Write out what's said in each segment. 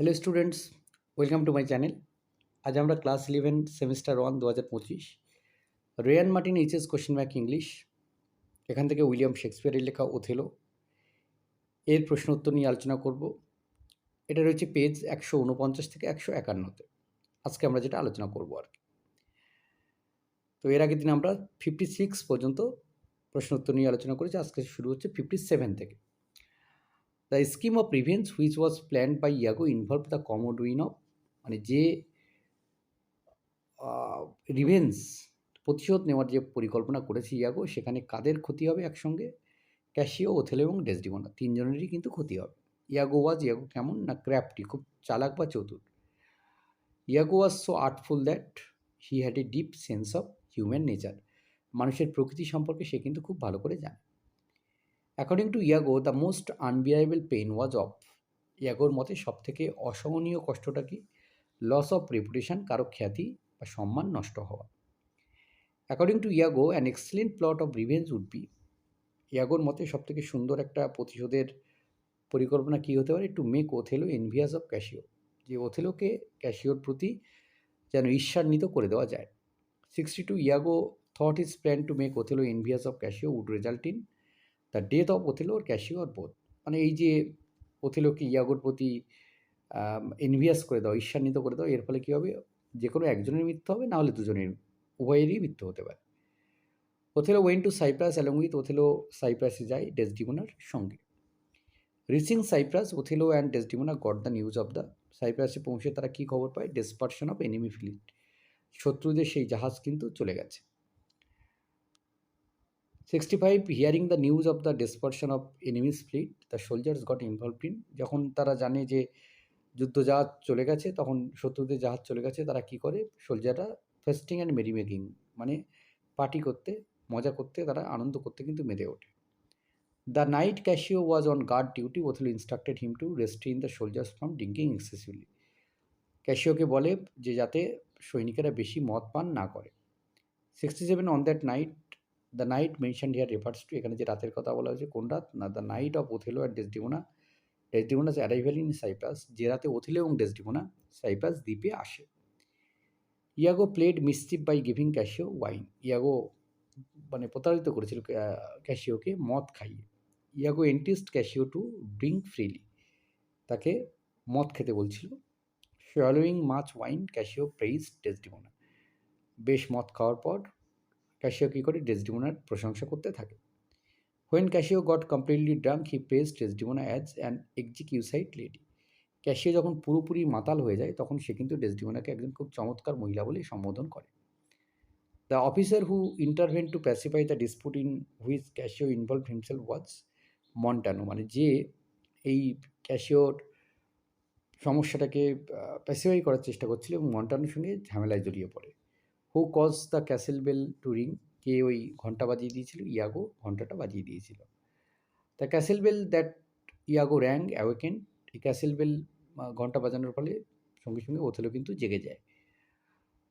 Hello students welcome to my channel আজ আমরা class eleven semester one দু হাজার পঁচিশ Ray and Martin HS question bank English এখান থেকে উইলিয়াম শেক্সপিয়ারের লেখা ওথেলো এর প্রশ্ন উত্তর নিয়ে আলোচনা করব। এটা রয়েছে পেজ একশো উনপঞ্চাশ থেকে একশো একান্নতে। আজকে আমরা যেটা আলোচনা করব আর কি। তো এর আগের দিন আমরা ফিফটি সিক্স পর্যন্ত প্রশ্ন উত্তর নিয়ে আলোচনা করেছি। আজকে শুরু হচ্ছে ফিফটি সেভেন থেকে। The scheme of revenge which was planned by Iago involve the কমোডুইন of মানে যে রিভেন্স প্রতিশোধ নেওয়ার যে পরিকল্পনা করেছে ইয়াগো সেখানে কাদের ক্ষতি হবে একসঙ্গে? ক্যাশিও ওথেলো এবং ডেসডিমোনা তিনজনেরই কিন্তু ক্ষতি হবে। ইয়াগো ওয়াজ ইয়াগো কেমন? না ক্র্যাপটি খুব চালাক বা চতুর। Iago was so artful that he had a deep sense of human nature মানুষের প্রকৃতি সম্পর্কে সে কিন্তু খুব ভালো করে জানে। According to Iago the most unbearable pain was of ইয়াগোর মতে সবথেকে অসহনীয় কষ্টটা কি? লস অফ রেপুটেশন কারও খ্যাতি বা সম্মান নষ্ট হওয়া। According to Iago an excellent plot of revenge would be ইয়াগোর মতে সবথেকে সুন্দর একটা প্রতিশোধের পরিকল্পনা কী হতে পারে? To make Othello envious of Cassio যে ওথেলোকে ক্যাশিওর প্রতি যেন ঈর্ষান্বিত করে দেওয়া যায়। Sixty two Iago thought his plan to make Othello envious of Cassio would result in the death of Othello R Cassio আর বোধ মানে এই যে ওথেলোকে ইয়াগোর প্রতি এনভিয়াস করে দাও, ঈর্ষান্বিত করে দাও, এর ফলে কী হবে? যে কোনো একজনের মৃত্যু হবে, না হলে দুজনের উভয়েরই মৃত্যু হতে পারে। Othello went to Cyprus along with Othello সাইপ্রাসে যায় ডেসডিমোনার সঙ্গে। Reaching Cyprus Othello and Desdemona got the news of the সাইপ্রাসে পৌঁছে তারা কী খবর পায়? ডেসপারশন অফ এনিমি ফ্লিট শত্রুদের সেই জাহাজ কিন্তু চলে গেছে। Sixty five hearing the news of the dispersion of enemies fleet the soldiers got involved in যখন তারা জানে যে যুদ্ধ জাহাজ চলে গেছে, তখন শত্রুদের জাহাজ চলে গেছে, তারা কি করে? সোলজাররা ফেস্টিং অ্যান্ড মেরি মেকিং মানে পার্টি করতে, মজা করতে, তারা আনন্দ করতে কিন্তু মেতে ওঠে। The night Cassio was on guard duty Othello instructed him to restrain the soldiers from drinking excessively ক্যাশিওকে বলে যে যাতে সৈনিকেরা বেশি মদ পান না করে। Sixty seven on that night the night mention here refers to এখানে যে রাতের কথা বলা হয়েছে, কোন রাত? না the night of Othello R Desdemona Desdemona's arrival in Cyprus যে রাতে ওথেলো এবং ডেসডিমোনা সাইপ্রাস দ্বীপে আসে। Iago played mischief by giving Cassio wine Iago মানে প্রতারিত করেছিল ক্যাশিওকে মদ খাইয়ে। Iago enticed Cassio to drink freely তাকে মদ খেতে বলছিল। Swallowing much wine Cassio praise Desdemona বেশ মদ খাওয়ার পর ক্যাশিও কী করে ডেসডিমোনার প্রশংসা করতে থাকে? When Cassio got completely drunk he praised Desdemona as an exquisite lady Cassio যখন পুরোপুরি মাতাল হয়ে যায়, তখন সে কিন্তু ডেসডিমোনাকে একজন খুব চমৎকার মহিলা বলে সম্বোধন করে। The officer who intervened to pacify the dispute in which Cassio involved himself was Montano মানে যে এই ক্যাশিওর সমস্যাটাকে প্যাসিফাই করার চেষ্টা করছিল এবং মন্টানোর সঙ্গে ঝামেলায় জড়িয়ে পড়ে। Who caused the castle bell to ring কে ওই ঘণ্টা বাজিয়ে দিয়েছিল? ইয়াগো ঘন্টাটা বাজিয়ে দিয়েছিল। The castle bell that Iago rang awaken এই ক্যাসেল বেল ঘণ্টা বাজানোর ফলে সঙ্গে সঙ্গে ওথেলো কিন্তু জেগে যায়।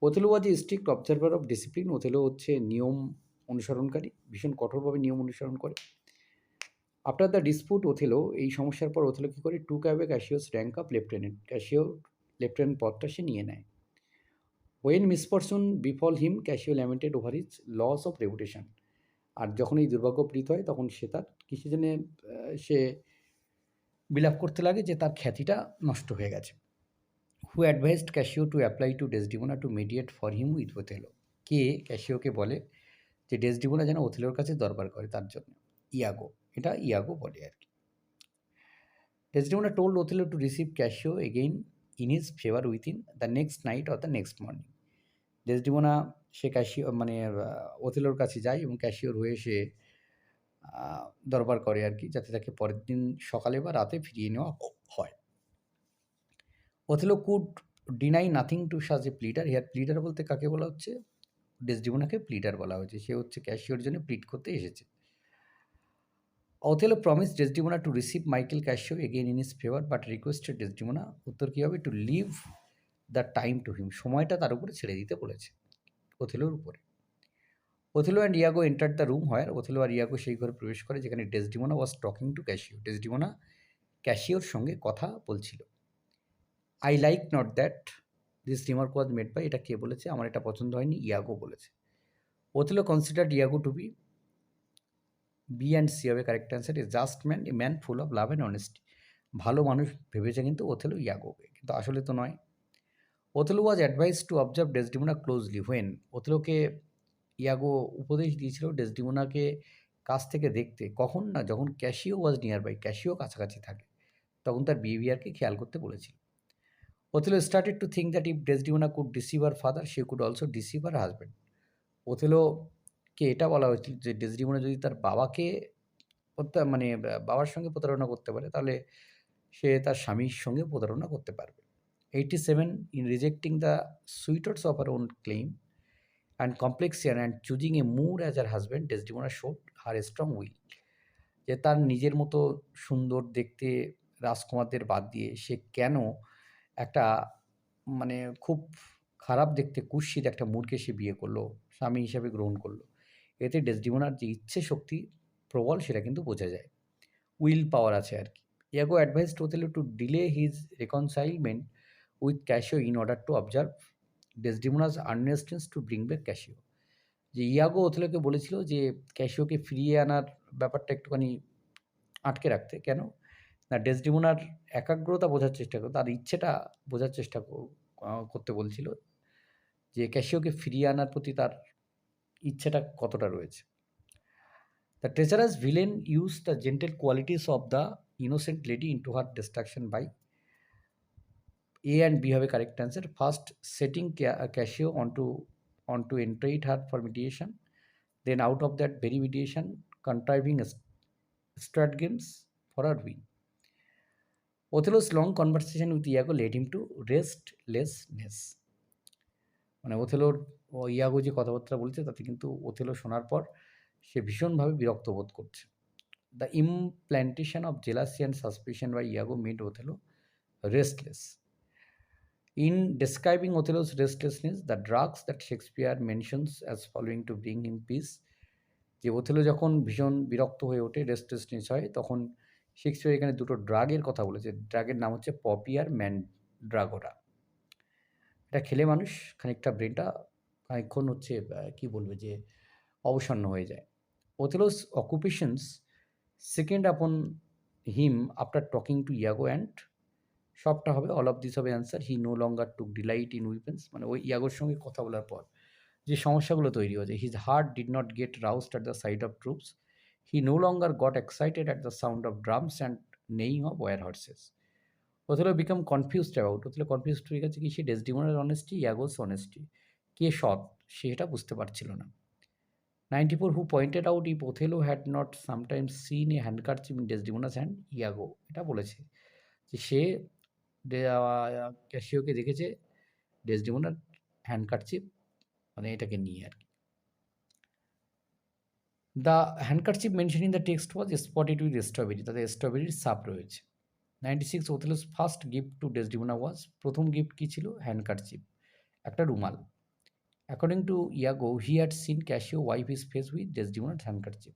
Othello was a strict observer of discipline Othello হচ্ছে নিয়ম অনুসরণকারী, ভীষণ কঠোরভাবে নিয়ম অনুসরণ করে। আফটার দ্য ডিসপুট ওথেলো, এই সমস্যার পর ওথেলো কী করে? টু ক্যাবে Cassio's rank up lieutenant Cassio lieutenant পদটা সে নিয়ে নেয়। When misfortune befell him Cassio lamented over his loss of reputation আর যখন এই দুর্ভাগ্য প্রীত হয়, তখন সে তার কিছু জন্য সে বিলাপ করতে লাগে যে তার খ্যাতিটা নষ্ট হয়ে গেছে। Who advised Cassio to apply to Desdemona to mediate for him with Othello কে ক্যাশিওকে বলে যে ডেসডিমোনা যেন ওথেলোর কাছে দরবার করে তার জন্য? ইয়াগো এটা ইয়াগো বলে আর কি। Desdemona told Othello to receive Cassio again in his favour within the next night or the next morning Desdemona say Cassio মানে ওথেলোর কাছে যায় এবং ক্যাশিওর হয়ে সে দরবার করে আর কি, যাতে তাকে পরের দিন সকালে বা রাতে ফিরিয়ে নেওয়া হয়। Othello could deny nothing to such a pleader hair প্লিটার বলতে কাকে বলা হচ্ছে? ডেসডিমোনাকে প্লিটার বলা হয়েছে। সে হচ্ছে ক্যাশিওর জন্য প্লিট করতে এসেছে। Othello promise Desdemona to receive Michael Cassio again in his favour but requested Desdemona উত্তর কী হবে? To leave the time to him সময়টা তার উপরে ছেড়ে দিতে বলেছে ওথেলোর উপরে। Othello and Iago enter the room হয় আর ওথেলো আর ইয়াগো সেই ঘরে প্রবেশ করে, যেখানে Desdemona was talking to Cassio Desdemona ক্যাশিওর সঙ্গে কথা বলছিল। I like not that this remark was made by এটা কে বলেছে? আমার এটা পছন্দ হয়নি ইয়াগো বলেছে। Othello considered Iago to be B and C হবে correct answer is just man a man full of love and honesty ভালো মানুষ ভেবেছে কিন্তু ওথেলো ইয়াগোকে, কিন্তু আসলে তো নয়। Othello was advice to observe Desdemona closely when ওথেলোকে Iago উপদেশ দিয়েছিল ডেসডিমোনাকে কাছ থেকে দেখতে। কখন না যখন Cassio was nearby Cassio কাছাকাছি থাকে, তখন তার বিহেভিয়ারকে খেয়াল করতে বলেছিল। Othello started to think that if Desdemona could deceive her father say could also deceive her husband ওথেলোকে এটা বলা হয়েছিল যে ডেসডিমোনা যদি তার বাবাকে মানে বাবার সঙ্গে প্রতারণা করতে পারে, তাহলে সে তার স্বামীর সঙ্গে প্রতারণা করতে পারবে। Eighty seven in rejecting the suitors of her own clime and complexion and choosing a Moor as her husband Desdemona showed her a strong will. যে তার নিজের মতো সুন্দর দেখতে রাজকুমারদের বাদ দিয়ে সে কেন একটা মানে খুব খারাপ দেখতে কুৎসিত একটা মূর্খকে সে বিয়ে করল, স্বামী হিসাবে গ্রহণ করল। এতে ডেসডিমোনার যে ইচ্ছে শক্তি প্রবল সেটা কিন্তু বোঝা যায়। উইল পাওয়ার আছে আর কি। Iago advise to Othello to delay his reconcilement with Cassio in order to observe Desdemona's earnestness to bring back Cassio যে ইয়াগো ওথেলোকে বলেছিল যে ক্যাশিওকে ফিরিয়ে আনার ব্যাপারটা একটুখানি আটকে রাখতে, কেন? না, ডেসডিমোনার একাগ্রতা বোঝার চেষ্টা করো তার ইচ্ছেটা বোঝার চেষ্টা করতে বলছিল যে ক্যাশিওকে ফিরিয়ে আনার প্রতি তার ইচ্ছেটা কতটা রয়েছে। The treacherous villain use the gentle qualities of the innocent lady in to her destruction by A and B হবে correct answer first setting Cassio on to on to entreat her for mediation then out of that very mediation contriving stratagems for her ruin Othello's long conversation with Iago led him to restlessness মানে ওথেলোর ইয়াগো যে কথাবার্তা বলছে তাতে কিন্তু Othello শোনার পর সে ভীষণভাবে বিরক্ত বোধ করছে। The implantation of jealousy and suspicion by Iago made Othello restless In describing Othello's restlessness, the drugs that Shakespeare mentions as following to bring him peace যে ওথেলো যখন ভীষণ বিরক্ত হয়ে ওঠে রেস্টলেসনেস হয় তখন শেক্সপিয়ার এখানে দুটো ড্রাগের কথা বলেছে। ড্রাগের নাম হচ্ছে পপি আর ম্যান ড্রাগোরা এটা খেলে মানুষ খানিকটা ব্রেনটা খানিকক্ষণ হচ্ছে কি বলবে যে, অবসন্ন হয়ে যায়। Othello's occupations second upon him after talking to Iago and সবটা হবে অল অফ দিস হবে answer he no longer to delight in weapons মানে ওই ইয়াগোর সঙ্গে কথা বলার পর যে সমস্যাগুলো তৈরি হয়েছে his heart did not get roused at the side of troops he no longer got excited at the sound of drums and neighing of war horses Othello became confused about Othello confused হয়ে গেছে কি সে ডেসডিমোনার honesty ইয়াগোস honesty কে সৎ? সে এটা বুঝতে পারছিল না। Ninety four who pointed out if Othello had not sometimes seen a handkerchief in Desdemona's hand Iago এটা বলেছে যে সে ক্যাশিওকে দেখেছে ডেসডিমোনার হ্যান্ডকারচিপ মানে এটাকে নিয়ে আর কি। The handkerchief mention in the text was spotted with strawberry তাদের স্ট্রবেরির সাপ রয়েছে। Ninety six Othello's first gift to Desdemona was. প্রথম গিফট কী ছিল? হ্যান্ডকারচিপ। একটা রুমাল। According to Iago he had seen Cassio wipe his face with ডেসডিমোনার handkerchief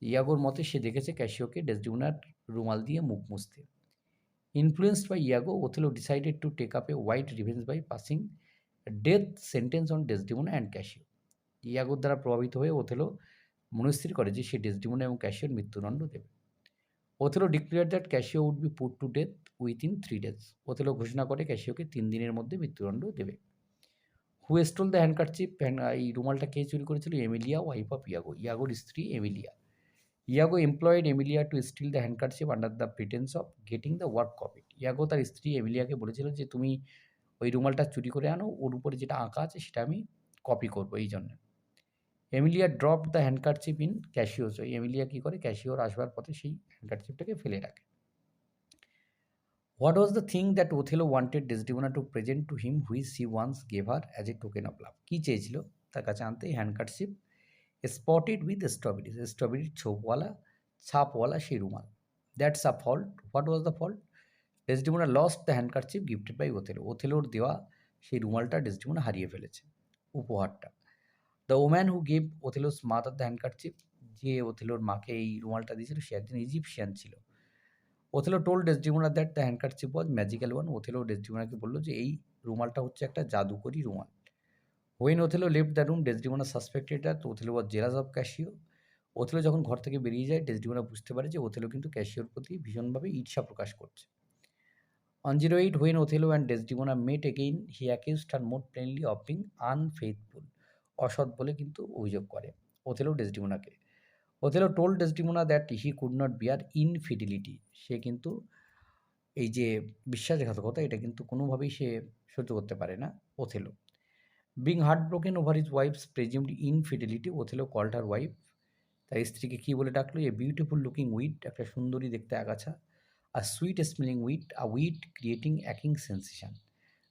ইয়াগোর মতে সে দেখেছে ক্যাশিওকে ডেসডিমোনার রুমাল দিয়ে মুখ মুছতে। By Iago, Othello decided to take up a wide revenge by passing a death sentence on Desdemona and Cassio. ইয়াগোর দ্বারা প্রভাবিত হয়ে ওথেলো মনস্থির করে যে সে ডেসডিমোনা এবং ক্যাশিওর মৃত্যুদণ্ড দেবে। Othello declare that Cassio would be put to death within three days Othello ঘোষণা করে ক্যাশিওকে তিন দিনের মধ্যে মৃত্যুদণ্ড দেবে। হু স্টোল দ্য হ্যান্ডকারচিপ এই রুমালটা কে চুরি করেছিল? Emilia wife of Iago. ইয়াগোর স্ত্রী Emilia. Iago employed Emilia to steal the handkerchief under the pretence of getting the work copy Iago তার স্ত্রী এমিলিয়াকে বলেছিল যে, তুমি ওই রুমালটা চুরি করে আনো। ওর উপরে যেটা আঁকা আছে সেটা আমি কপি করব এই জন্য। Emilia drop the handkerchief in Cassio's ওই এমিলিয়া কী করে? ক্যাশিওর আসবার পথে সেই হ্যান্ডকারচিপটাকে ফেলে রাখে। What was the thing that Othello wanted Desdemona to present to him which she once gave her as a token of love কী চেয়েছিল? তার কাছে আনতে হ্যান্ডকারচিপ স্পটেড উইথ স্ট্রবেরিজ স্ট্রবেরির ছোপওয়ালা, ছাপওয়ালা সেই রুমাল। That's a fault what was the fault Desdemona lost the handkerchief gifted by Othello ওথেলোর দেওয়া সেই রুমালটা ডেসডিমোনা হারিয়ে ফেলেছে। উপহারটা। The woman who gave Othello's mother the handkerchief যে ওথেলোর মাকে এই রুমালটা দিয়েছিল, সে একজন ইজিপশিয়ান ছিল। Othello told Desdemona that the handkerchief was magical one Othello ডেসডিমোনাকে বলল যে, এই রুমালটা হচ্ছে একটা জাদুকরি রুমাল। When Othello left the room Desdemona suspected that Othello was jealous of Cassio Othello যখন ঘর থেকে বেরিয়ে যায় ডেসডিমোনা বুঝতে পারে যে ওথেলো কিন্তু ক্যাশিওর প্রতি ভীষণভাবে ঈর্ষা প্রকাশ করছে। On zero eight when Othello and Desdemona met again he accused her more plainly of being unfaithful অসৎ বলে কিন্তু অভিযোগ করে। Othello ডেসডিমোনাকে। Othello told Desdemona that he could not bear infidelity. সে কিন্তু এই যে বিশ্বাসঘাতকতা, এটা কিন্তু কোনোভাবেই সে সহ্য করতে পারে না Othello. Being heartbroken over his wife's presumed infidelity, Othello called her wife. তার স্ত্রীকে কী বলে ডাকলো? এ বিউটিফুল লুকিং উইট, একটা সুন্দরী দেখতে আগাছা। আর sweet smelling weed, a weed creating অ্যাকিং sensation.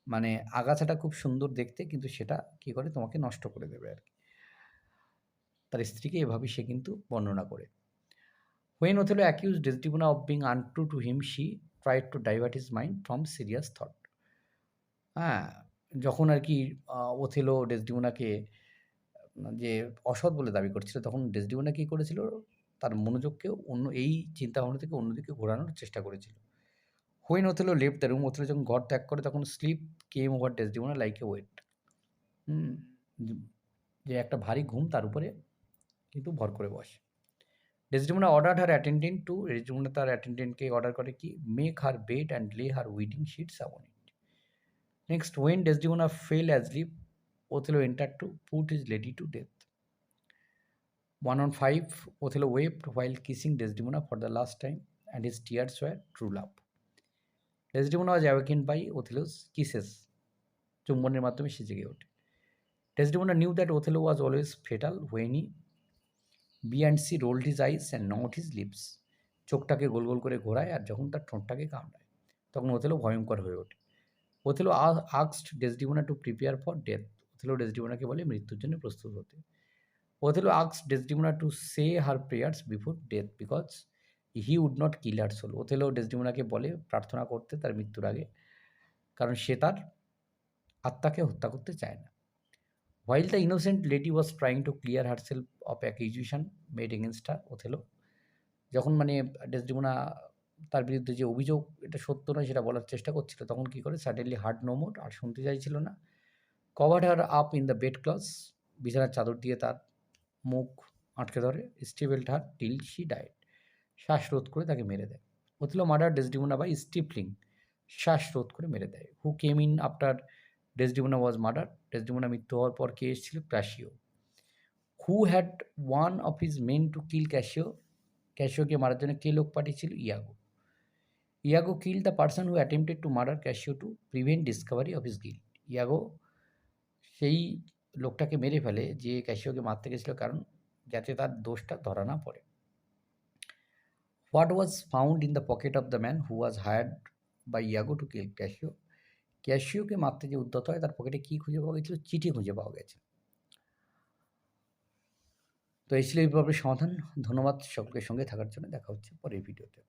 মানে আগাছাটা খুব সুন্দর দেখতে, কিন্তু সেটা কী করে? তোমাকে নষ্ট করে দেবে আর কি। তার স্ত্রীকে এভাবে সে কিন্তু বর্ণনা করে। When Othello accuse Desdemona of being untrue to him she tried to divert his mind from serious thought হ্যাঁ যখন আর কি ওথেলো ডেসডিমোনাকে যে অসৎ বলে দাবি করছিল, তখন ডেসডিমোনা কী করেছিল? তার মনোযোগকে অন্য, এই চিন্তাভাবনা থেকে অন্যদিকে ঘোরানোর চেষ্টা করেছিল। When Othello left the room Othello যখন ঘর ত্যাগ করে, তখন sleep came over Desdemona like a weight যে একটা ভারী ঘুম তার উপরে কিন্তু ভর করে বসে। Desdemona order her attendant to Desdemona তার অ্যাটেন্ডেন্টকে অর্ডার করে কি মেক হার বেড অ্যান্ড লে her wedding sheets upon it next when Desdemona fell asleep Othello enter to put his lady to death one on five Othello wept while kissing Desdemona for the last time and his tears were true love Desdemona was awaken by Othello's kisses চুম্বনের মাধ্যমে সে জেগে ওঠে। Desdemona knew that Othello was always fatal when B and C rolled his eyes and not his lips চোখটাকে গোল গোল করে ঘোরায় আর যখন তার ঠোঁটটাকে কামড়ায়, তখন ওথেলো ভয়ঙ্কর হয়ে ওঠে। Othello আক্সড Desdemona to prepare for death Othello ডেসডিমোনাকে বলে মৃত্যুর জন্য প্রস্তুত হতে। Othello আক্স Desdemona to say her prayers before death because he would not kill her soul Othello ডেসডিমোনাকে বলে, প্রার্থনা করতে তার মৃত্যুর আগে, কারণ সে তার আত্মাকে হত্যা করতে চায় না। While the innocent lady was trying to clear herself of accusation made against her Othello যখন মানে ডেসডিমোনা তার বিরুদ্ধে যে অভিযোগ, এটা সত্য নয়, সেটা বলার চেষ্টা করছিল, তখন কী করে? সাডেনলি হার্ট নোমোর আর শুনতে চাইছিল না। Covered her up in the bed clothes বিছানার চাদর দিয়ে তার মুখ আটকে ধরে stifled her till she died শ্বাসরোধ করে তাকে মেরে দেয়। Othello murder Desdemona by stifling শ্বাসরোধ করে মেরে দেয়। Who came in after Desdemona was murder Desdemona মৃত্যু হওয়ার পর কে এসেছিল? Cassio who had one of his men to kill Cassio ক্যাশিওকে মারার জন্য কে লোক পাঠিয়েছিল? Iago Iago kill the person who attempted to murder Cassio to prevent discovery of his guilt Iago সেই লোকটাকে মেরে ফেলে যে ক্যাশিওকে মারতে গেছিল কারণ যাতে তার দোষটা ধরা না পড়ে। What was found in the pocket of the man who was hired by Iago to kill Cassio ক্যাশিওকে মারতে যে উদ্যত হয়, তার পকেটে কী খুঁজে পাওয়া গেছিল? চিঠি খুঁজে পাওয়া গেছে। তো এই ছিল এই সমাধান। ধন্যবাদ সকলের সঙ্গে থাকার জন্য। দেখা হচ্ছে পরের ভিডিওতে।